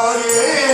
Hare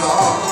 Ram